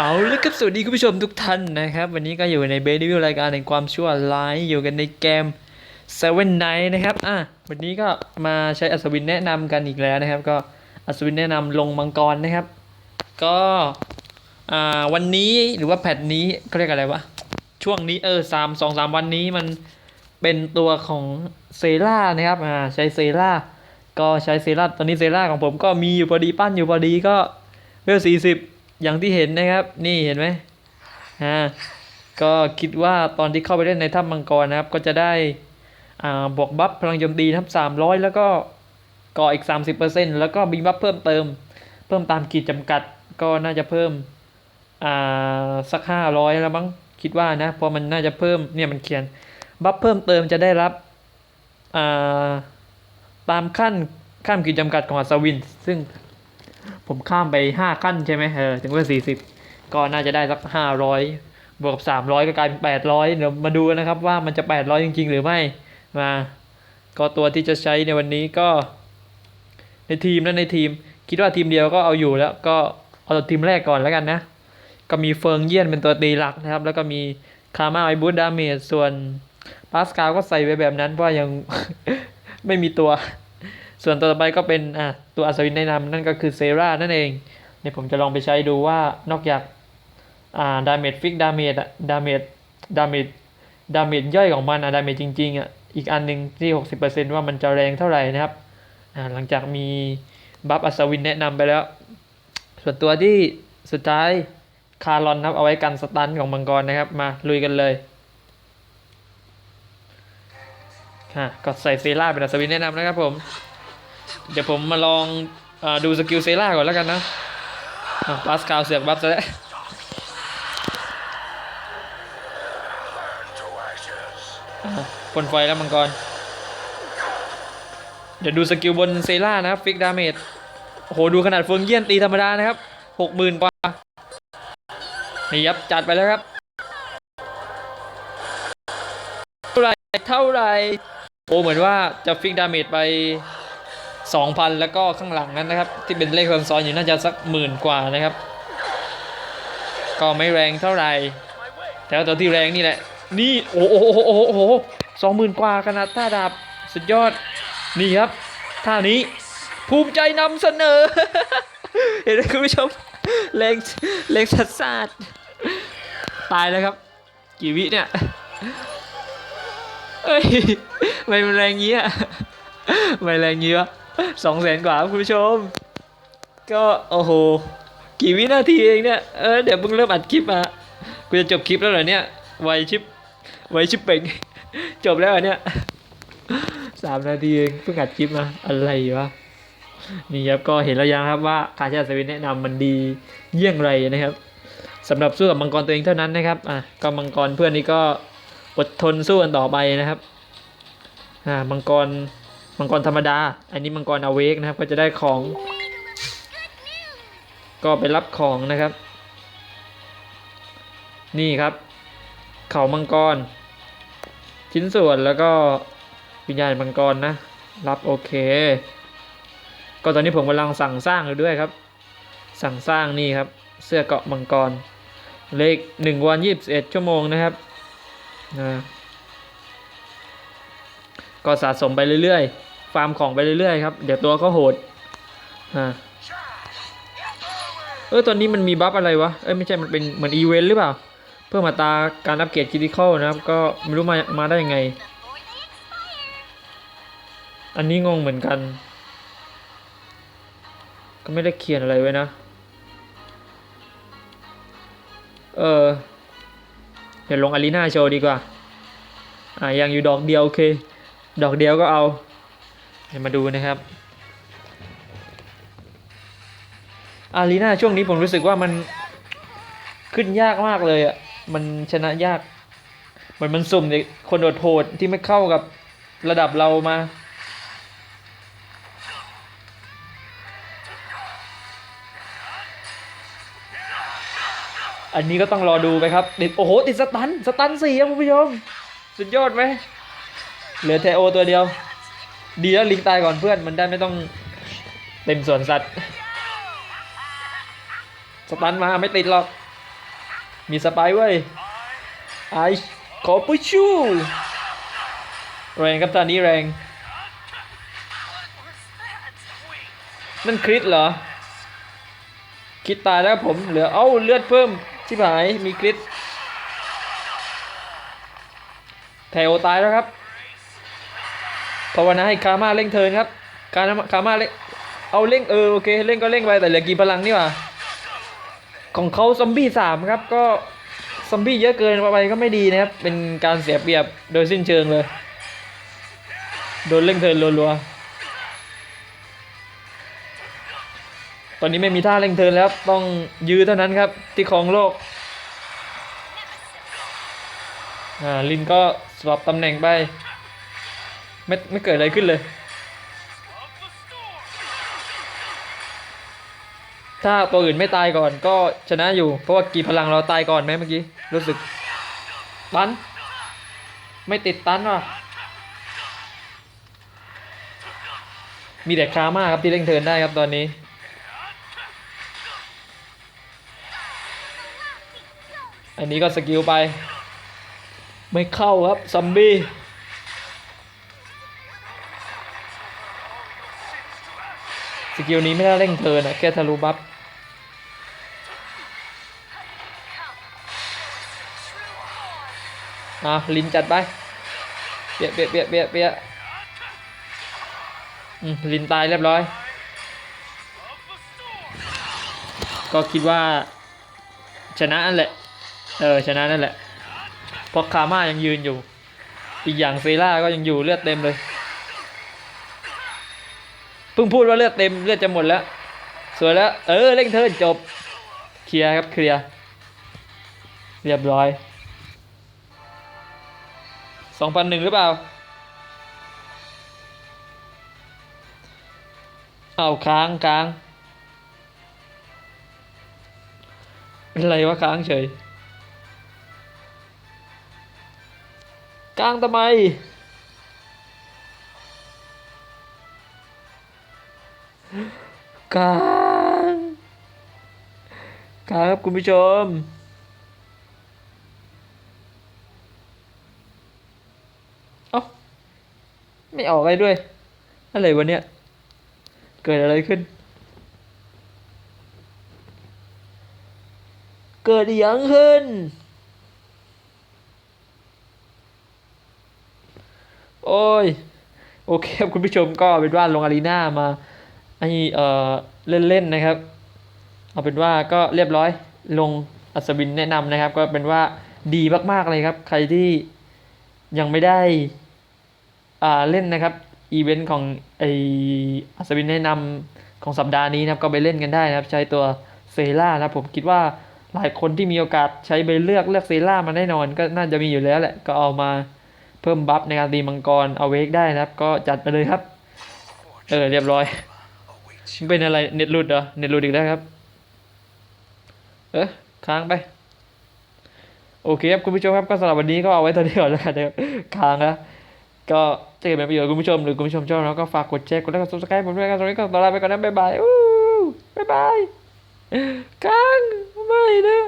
เอาละครับสวัสดีคุณผู้ชมทุกท่านนะครับ วันนี้ก็อยู่ในเบสวิวรายการแห่งความชั่วร้ายอยู่กันในเกม Seven Night นะครับอะวันนี้ก็มาใช้อัศวินแนะนำกันอีกแล้วนะครับ ก็อัศวินแนะนำลงมังกรนะครับ ก็อ่าวันนี้หรือว่าแพทนี้เขาเรียกอะไรวะช่วงนี้เออสามสองสามวันนี้มันเป็นตัวของเซรานะครับอ่าใช้เซราก็ใช้เซราตอนนี้เซราของผมก็มีอยู่พอดีปั้นอยู่พอดีก็เวลสี่สิบ อย่างที่เห็นนะครับ นี่เห็นไหมอ่าก็คิดว่าตอนที่เข้าไปเล่นในถ้ำมังกรนะครับ ก็จะได้อ่าบวกบัฟพลังโจมตีนะครับสามร้อยแล้วก็ก่ออีก 30%แล้วก็มีบัฟเพิ่มเติม เพิ่มตามขีดจำกัดก็น่าจะเพิ่มอ่าสักห้าร้อยแล้วมั้งคิดว่านะเพราะมันน่าจะเพิ่มเนี่ยมันเขียนบัฟเพิ่มเติมจะได้รับอ่าตามขั้นข้ามขีดจำกัดของอัศวิน ซึ่ง ผมข้ามไปห้าขั้นใช่ไหมเออถึงเวลสี่สิบก็น่าจะได้สักห้าร้อยบวกกับสามร้อยก็กลายเป็นแปดร้อยเดี๋ยวมาดูนะครับว่ามันจะแปดร้อยจริง ๆ หรือไม่มา ก็ตัวที่จะใช้ในวันนี้ก็ ในทีมนะในทีม คิดว่าทีมเดียวก็เอาอยู่แล้วก็เอาตัวทีมแรกก่อนแล้วกันนะ ก็มีเฟิงเยี่ยนเป็นตัวตีหลักนะครับ แล้วก็มีคาร์มาไอบูดดาเมจส่วนปาสกาลก็ใส่ไว้แบบนั้นเพราะยังไม่มีตัว ส่วนตัวต่อไปก็เป็นอะตัวอัศวินแนะนำนั่นก็คือเซรานั่นเองเนี่ยผมจะลองไปใช้ดูว่านอกจากอ่าดาเมจฟิกดาเมจอะดาเมจดาเมจดาเมจย่อยของมันอะดาเมจจริงๆอะอีกอันหนึ่งที่หกสิบเปอร์เซ็นต์ว่ามันจะแรงเท่าไหร่นะครับอ่าหลังจากมีบัฟอัศวินแนะนำไปแล้ว ส่วนตัวที่สุดท้ายคารอนครับเอาไว้กันสตันของมังกรนะครับมาลุยกันเลยค่ะก็ใส่เซราเป็นอัศวินแนะนำนะครับผม เดี๋ยวผมมาลองอดูสกิลเซล่าก่อนแล้วกันนะปาสคาลเสือกบัฟซะแล้วอะพ่นไฟแล้วมังกร เดี๋ยวดูสกิลบนเซล่านะฟิกดาเมจโหดูขนาดเฟิงเยี่ยนตีธรรมดานะครับหกหมื่นกว่า นี่ยับจัดไปแล้วครับ เท่าไรเท่าไรโอ้เหมือนว่าจะฟิกดาเมจไป 2,000 แล้วก็ข้างหลังนั้นนะครับ ที่เป็นเลขเพิ่มซ้อนอยู่น่าจะสักหมื่นกว่านะครับ ก็ไม่แรงเท่าไหร่แต่ว่าตัวที่แรงนี่แหละ นี่โอ้โหโอ้โหโอ้โหโอ้โหสองหมื่นกว่าขนาดท่าดาบสุดยอดนี่ครับท่านี้ภูมิใจนำเสนอ เห็นไหมคุณผู้ชมแรงแรงสัดสาดตายแล้วครับ กี่วิเนี่ยเอ้ยไม่มันแรงเงี้อะไม่แรงเงี้วะ สองแสนกว่าคุณผู้ชม ก็โอ้โห กี่วินาทีเองเนี่ย เออเดี๋ยวเพิ่งเริ่มอัดคลิปมากูจะจบคลิปแล้วเหรอเนี่ย ไวชิป ไวชิปเป่ง จบแล้วเหรอเนี่ยสามนาทีเองเพิ่งอัดคลิปมา อะไรวะ นี่ครับก็เห็นแล้วยังครับว่าการใช้อัศวินแนะนำมันดีเยี่ยงไรนะครับสำหรับสู้กับมังกรตัวเองเท่านั้นนะครับอะก็มังกรเพื่อนนี่ก็อดทนสู้กันต่อไปนะครับอ่ามังกร มังกรธรรมดา อันนี้มังกรอเวกนะครับ ก็จะได้ของ ก็ไปรับของนะครับ นี่ครับ เขามังกร ชิ้นส่วนแล้วก็วิญญาณมังกรนะ รับโอเค ก็ตอนนี้ผมกำลังสั่งสร้างอยู่ด้วยครับ สั่งสร้างนี่ครับ เสื้อเกาะมังกร เลขหนึ่งวันยี่สิบเอ็ดชั่วโมงนะครับนะก็สะสมไปเรื่อยๆ ฟาร์มของไปเรื่อยๆครับ เดี๋ยวตัวก็โหดอ่าเออตอนนี้มันมีบัฟอะไรวะ เอ้ยไม่ใช่มันเป็นเหมือนอีเวนต์หรือเปล่า เพื่อมาตาการอัปเกรดคิติคอลนะครับ ก็ไม่รู้มามาได้ยังไง อันนี้งงเหมือนกัน ก็ไม่ได้เขียนอะไรไว้นะ เออเดี๋ยวลงอารีนาโชว์ดีกว่า อ่ายังอยู่ดอกเดียวโอเค ดอกเดียวก็เอา เดี๋ยวมาดูนะครับอารีนาช่วงนี้ผมรู้สึกว่ามันขึ้นยากมากเลยอะมันชนะยากเหมือนมันสุ่มเด็กคนโหดที่ไม่เข้ากับระดับเรามาอันนี้ก็ต้องรอดูไปครับติดโอ้โห ติดสตัน สตันสี่ครับคุณผู้ชม สุดยอดไหมเหลือเทโอตัวเดียว ดีแล้วลิงตายก่อนเพื่อนมันได้ไม่ต้องเต็มส่วนสัตว์สตันมาไม่ติดหรอก มีสไปร์เว้ยไอขอปุชูแรงครับตอนนี้แรงนั่นคริสเหรอคิดตายแล้วครับผมเหลือเอ้าเลือดเพิ่มชิบหายมีคริสแถวตายแล้วครับ ภาวนาให้คามาเร่งเทินครับคามาคามาเร่งเอาเร่งเออโอเคเร่งก็เร่งไปแต่เหลือกี่พลังนี่ว่าของเขาซอมบี้สามครับก็ซอมบี้เยอะเกินไปก็ไม่ดีนะครับ เป็นการเสียเปรียบโดยสิ้นเชิงเลย โดนเร่งเทินรัวๆตอนนี้ไม่มีท่าเร่งเทินแล้ว ต้องยื้อเท่านั้นครับ ที่ของโลกอ่าลินก็สลับตำแหน่งไป ไม่ไม่เกิดอะไรขึ้นเลย ถ้าตัวอื่นไม่ตายก่อนก็ชนะอยู่ เพราะว่ากี่พลังเราตายก่อนไหมเมื่อกี้ รู้สึก ตัน ไม่ติดตันว่ะ มีแต่คามาครับที่เร่งเทินได้ครับตอนนี้อันนี้ก็สกิลไป ไม่เข้าครับซอมบี้ สกิลนี้ไม่ได้เร่งเทินอะแค่ทะลุบัฟอะลินจัดไปเปียเปียเปียเปียเปียะอืมลินตายเรียบร้อย ก็คิดว่า ชนะนั่นแหละ เออชนะนั่นแหละเพราะคาม่ายังยืนอยู่ อีกอย่างเซล่าก็ยังอยู่เลือดเต็มเลย พิ่งพูดว่าเลือดเต็มเลือดจะหมดแล้ว สวยแล้ว เออเร่งเทิร์นจบ เคลียร์ครับเคลียร์เรียบร้อยสองพันหนึ่งหรือเปล่า เอาค้างค้างอะไรวะค้างเฉยค้างทำไม กางกางครับคุณผู้ชม เอ้า ไม่ออกอะไรด้วย อะไรวะเนี่ย เกิดอะไรขึ้น เกิดอย่างขึ้น โอ้ย โอเคครับคุณผู้ชมก็เป็นว่าลงอารีนามา ให้เออเล่นๆนะครับ เอาเป็นว่าก็เรียบร้อยลงอัศวินแนะนำนะครับ ก็เป็นว่าดีมากๆเลยครับ ใครที่ยังไม่ได้อ่าเล่นนะครับอีเวนต์ของไออัศวินแนะนำของสัปดาห์นี้นะครับก็ไปเล่นกันได้นะครับ ใช้ตัวเซล่านะผมคิดว่าหลายคนที่มีโอกาสใช้ไปเลือกเลือกเซล่ามาแน่นอน ก็น่าจะมีอยู่แล้วแหละก็เอามาเพิ่มบัฟในการตีมังกรเอาเวกได้นะครับ ก็จัดไปเลยครับ เออเรียบร้อย เป็นอะไรเน็ตหลุดเหรอเน็ตหลุดอีกแล้วครับ เออค้างไป โอเคครับคุณผู้ชมครับก็สำหรับวันนี้ก็เอาไว้เท่านี้ก่อนแล้วกันนะครับค้างแล้วก็จะเกิดเป็นประโยชน์คุณผู้ชมหรือคุณผู้ชมชอบเราก็ฝากกดแชร์กดไลค์กดซับสไครป์ผมด้วยกันตอนนี้ก็ตลาไปก่อนนะบ๊ายบายอู้บ๊ายบายค้างไม่นะอู้